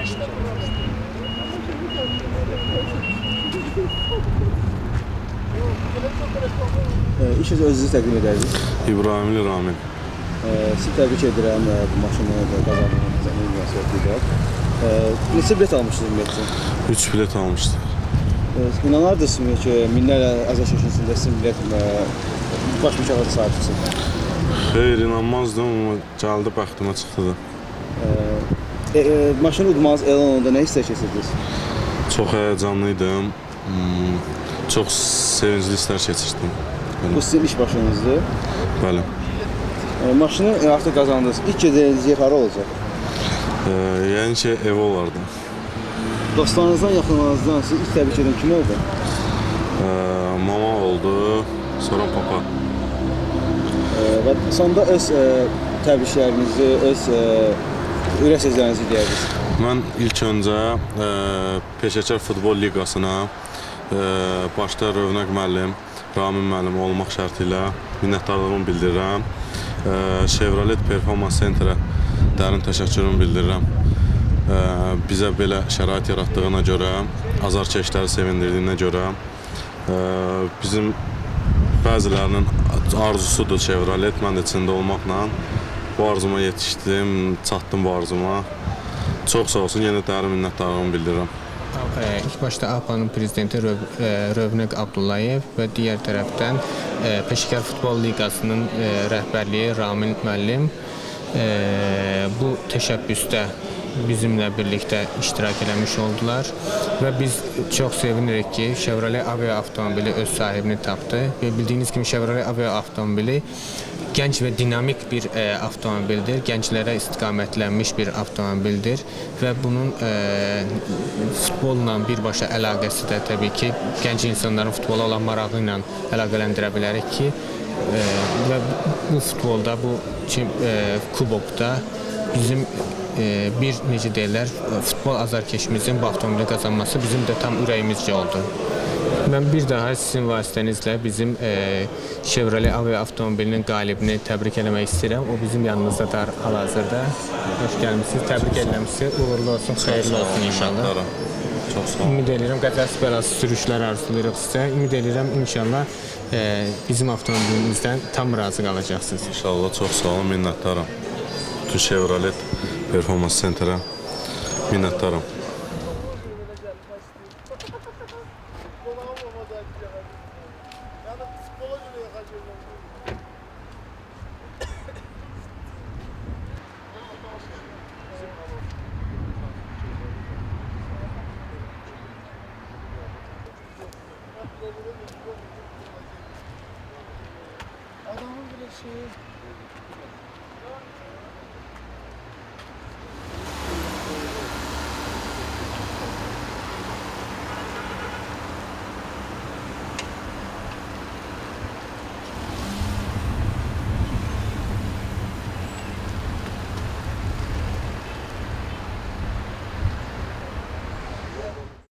E, İlk öncə özünüzü təqdim edərdiniz. İbrahimli Ramin. E, Sizi təbrik edirəm bu maşını da qazandığınızda münasibətilə. E, Neçə bilet almışdınız ümumiyyətlə? 3 bilet almıştı. E, İnanardınızmı ki, minlərlə Azərbaycan içində sizin bilet e, baş mükafata sahibsiniz? Hayır inanmazdım ama geldi bəxtimə çıxdı da. E, e, maşını udmanız elan olanda nə hisslər keçirdiniz? Çox həyəcanlıydım. Hmm, çox sevincli hisslər keçirdim. Bu sizin iş başınızdır. Bəli. E, maşını e, artıq qazandınız. İlk gedəcəyiniz yer hara olacaq? Ee, yəni ki, ev olardı. Dostlarınızdan, yaxınlarınızdan sizi ilk təbrik edən kim oldu? Ee, mama oldu, sonra papa. E, sonda öz e, təbriklərinizi, öz e, ürək sözlərinizi deyərdiniz. Mən ilk öncə e, Peşəkar Futbol Liqasına e, başda Rövnəq müəllim, Ramin müəllim olmaq şərti ilə minnətdarlığımı bildirirəm. E, Chevrolet Performance Centre dərin təşəkkürümü bildirirəm. E, bizə belə şərait yaratdığına görə, azarkeşləri sevindirdiyinə görə e, bizim bəzilərinin arzusudur Chevrolet, mən də içində olmaqla bu arzuma yetişdim, çatdım bu arzuma. Çox sağ olsun, yenə dərin minnətdarlığımı bildirirəm. Ee, İlk başta APA'nın prezidenti Röv- e, Rövnəq Abdullayev və digər tərəfdən e, Peşəkar Futbol Liqasının e, rəhbərliyi Ramin müəllim e, bu təşəbbüsdə bizimlə birlikdə iştirak eləmiş oldular və biz çox sevinirik ki, Chevrolet Aveo avtomobili öz sahibini tapdı və bildiyiniz kimi Chevrolet Aveo avtomobili gənc və dinamik bir e, avtomobildir. Gənclərə istiqamətlənmiş bir avtomobildir və bunun e, futbolla birbaşa əlaqəsi də təbii ki, gənc insanların futbola olan marağı ilə əlaqələndirə bilərik ki, e, bu futbolda, bu e, kubokda bizim bir necə deyirlər, futbol azarkeşimizin avtomobili qazanması bizim də tam ürəyimizcə oldu. Mən bir daha sizin vasitənizlə bizim e, Chevrolet Aveo avtomobilinin qalibini təbrik eləmək istəyirəm. O bizim yanımızdadır hal-hazırda. Xoş gəlmisiniz, təbrik eləmisiniz. Uğurlu olsun, xeyirli olsun inşallah. Çox sağ olun. Ümid edirəm qəzəs bəlası sürüşlər arzulayırıq sizə. Ümid edirəm inşallah e, bizim avtomobilimizdən tam razı qalacaqsınız. İnşallah çox sağ olun, minnətdaram. Bütün Chevrolet Performance Centre minnətdaram. Adamın bile şeyi